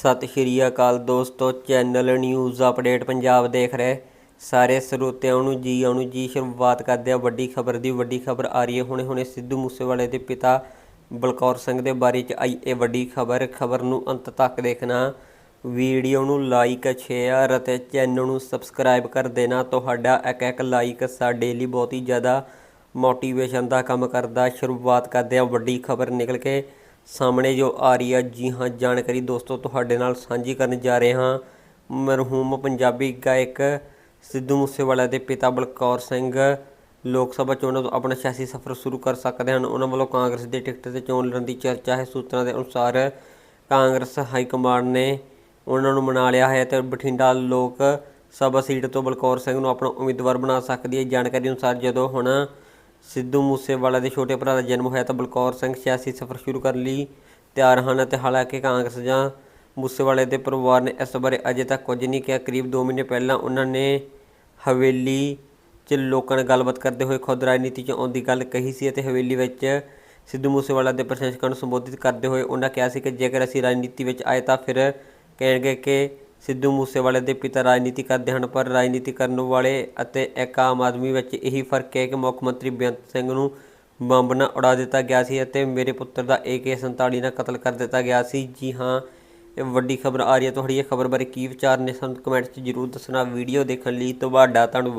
ਸਤਿ ਸ਼੍ਰੀ ਅਕਾਲ ਦੋਸਤੋ, channel news update Punjab ਦੇਖ ਰਹੇ। ਸਾਰੇ ਸਰੋਤਿਆਂ ਨੂੰ ਜੀ ਆਉਣ ਜੀ, ਸ਼ੁਰੂਆਤ ਕਰਦੇ ਆ ਵੱਡੀ ਖਬਰ ਦੀ। ਵੱਡੀ ਖਬਰ ਆ ਰਹੀ ਹੈ ਹੁਣੇ ਹੁਣੇ ਸਿੱਧੂ ਮੂਸੇਵਾਲੇ ਦੇ ਪਿਤਾ ਬਲਕੌਰ ਸਿੰਘ ਦੇ ਬਾਰੇ ਚ ਆਈ ਇਹ ਵੱਡੀ ਖਬਰ। ਖਬਰ ਨੂੰ ਅੰਤ ਤੱਕ ਦੇਖਣਾ। ਵੀਡੀਓ ਨੂੰ ਲਾਈਕ, ਸ਼ੇਅਰ ਅਤੇ ਚੈਨਲ ਨੂੰ ਸਬਸਕ੍ਰਾਈਬ ਕਰ ਦੇਣਾ। ਤੁਹਾਡਾ ਇੱਕ ਇੱਕ ਲਾਈਕ ਸਾਡੇ ਲਈ ਬਹੁਤ ਹੀ ਜ਼ਿਆਦਾ ਮੋਟੀਵੇਸ਼ਨ ਦਾ ਕੰਮ ਕਰਦਾ। ਸ਼ੁਰੂਆਤ ਕਰਦੇ ਆ ਵੱਡੀ ਖਬਰ ਨਿਕਲ ਕੇ। ਸਾਹਮਣੇ ਜੋ ਆ ਰਹੀ ਹੈ ਜੀ ਹਾਂ, ਜਾਣਕਾਰੀ ਦੋਸਤੋ ਤੁਹਾਡੇ ਨਾਲ ਸਾਂਝੀ ਕਰਨ ਜਾ ਰਹੇ ਹਾਂ। ਮਰਹੂਮ ਪੰਜਾਬੀ ਗਾਇਕ ਸਿੱਧੂ ਮੂਸੇਵਾਲਾ ਦੇ ਪਿਤਾ ਬਲਕੌਰ ਸਿੰਘ। ਲੋਕ ਸਭਾ ਚੋਣਾਂ ਤੋਂ ਆਪਣਾ ਸਿਆਸੀ ਸਫ਼ਰ ਸ਼ੁਰੂ ਕਰ ਸਕਦੇ ਹਨ। ਉਹਨਾਂ ਵੱਲੋਂ ਕਾਂਗਰਸ ਦੇ ਟਿਕਟ ਤੇ ਚੋਣ ਲੜਨ ਦੀ ਚਰਚਾ ਹੈ। ਸੂਤਰਾਂ ਦੇ ਅਨੁਸਾਰ ਕਾਂਗਰਸ ਹਾਈ ਕਮਾਂਡ ਨੇ ਉਹਨਾਂ ਨੂੰ ਮਨਾ ਲਿਆ ਹੈ ਤੇ ਬਠਿੰਡਾ ਲੋਕ ਸਭਾ ਸੀਟ ਤੋਂ ਬਲਕੌਰ ਸਿੰਘ ਨੂੰ ਆਪਣਾ ਉਮੀਦਵਾਰ ਬਣਾ ਸਕਦੀ ਹੈ। ਜਾਣਕਾਰੀ ਅਨੁਸਾਰ ਜਦੋਂ ਹੁਣ ਸਿੱਧੂ ਮੂਸੇਵਾਲਾ ਦੇ ਛੋਟੇ ਭਰਾ ਦਾ ਜਨਮ ਹੋਇਆ ਤਾਂ ਬਲਕੌਰ ਸਿੰਘ ਸਿਆਸੀ ਸਫ਼ਰ ਸ਼ੁਰੂ ਕਰਨ ਲਈ ਤਿਆਰ ਹਨ ਅਤੇ ਹਾਲਾਂਕਿ ਕਾਂਗਰਸ ਜਾਂ ਮੂਸੇਵਾਲੇ ਦੇ ਪਰਿਵਾਰ ਨੇ ਇਸ ਬਾਰੇ ਅਜੇ ਤੱਕ ਕੁਝ ਨਹੀਂ ਕਿਹਾ। ਕਰੀਬ 2 ਮਹੀਨੇ ਪਹਿਲਾਂ ਉਹਨਾਂ ਨੇ ਹਵੇਲੀ 'ਚ ਲੋਕਾਂ ਨਾਲ ਗੱਲਬਾਤ ਕਰਦੇ ਹੋਏ ਖੁਦ ਰਾਜਨੀਤੀ 'ਚ ਆਉਣ ਦੀ ਗੱਲ ਕਹੀ ਸੀ ਅਤੇ ਹਵੇਲੀ ਵਿੱਚ ਸਿੱਧੂ ਮੂਸੇਵਾਲਾ ਦੇ ਪ੍ਰਸ਼ੰਸਕਾਂ ਨੂੰ ਸੰਬੋਧਿਤ ਕਰਦੇ ਹੋਏ ਉਹਨਾਂ ਕਿਹਾ ਸੀ ਕਿ ਜੇਕਰ ਅਸੀਂ ਰਾਜਨੀਤੀ ਵਿੱਚ ਆਏ ਤਾਂ ਫਿਰ ਕਹਿਣਗੇ ਕਿ ਸਿੱਧੂ ਮੂਸੇਵਾਲੇ ਦੇ ਪਿਤਾ ਰਾਜਨੀਤੀ ਕਰਦੇ ਹਨ ਪਰ ਰਾਜਨੀਤੀ ਕਰਨ ਵਾਲੇ ਅਤੇ ਇੱਕ ਆਮ ਆਦਮੀ ਵਿੱਚ ਇਹੀ ਫ਼ਰਕ ਹੈ ਕਿ ਮੁੱਖ ਮੰਤਰੀ ਬੇਅੰਤ ਸਿੰਘ ਨੂੰ ਬੰਬ ਨਾਲ ਉਡਾ ਦਿੱਤਾ ਗਿਆ ਸੀ ਅਤੇ ਮੇਰੇ ਪੁੱਤਰ ਦਾ AK47 ਨਾਲ ਕਤਲ ਕਰ ਦਿੱਤਾ ਗਿਆ ਸੀ। ਜੀ ਹਾਂ, ਇਹ ਵੱਡੀ ਖਬਰ ਆ ਰਹੀ ਹੈ। ਤੁਹਾਡੀ ਇਹ ਖਬਰ ਬਾਰੇ ਕੀ ਵਿਚਾਰ ਨੇ? ਸਾਨੂੰ ਕਮੈਂਟ 'ਚ ਜਰੂਰ ਦੱਸਣਾ। ਵੀਡੀਓ ਦੇਖਣ ਲਈ ਤੁਹਾਡਾ ਧੰਨਵਾਦ।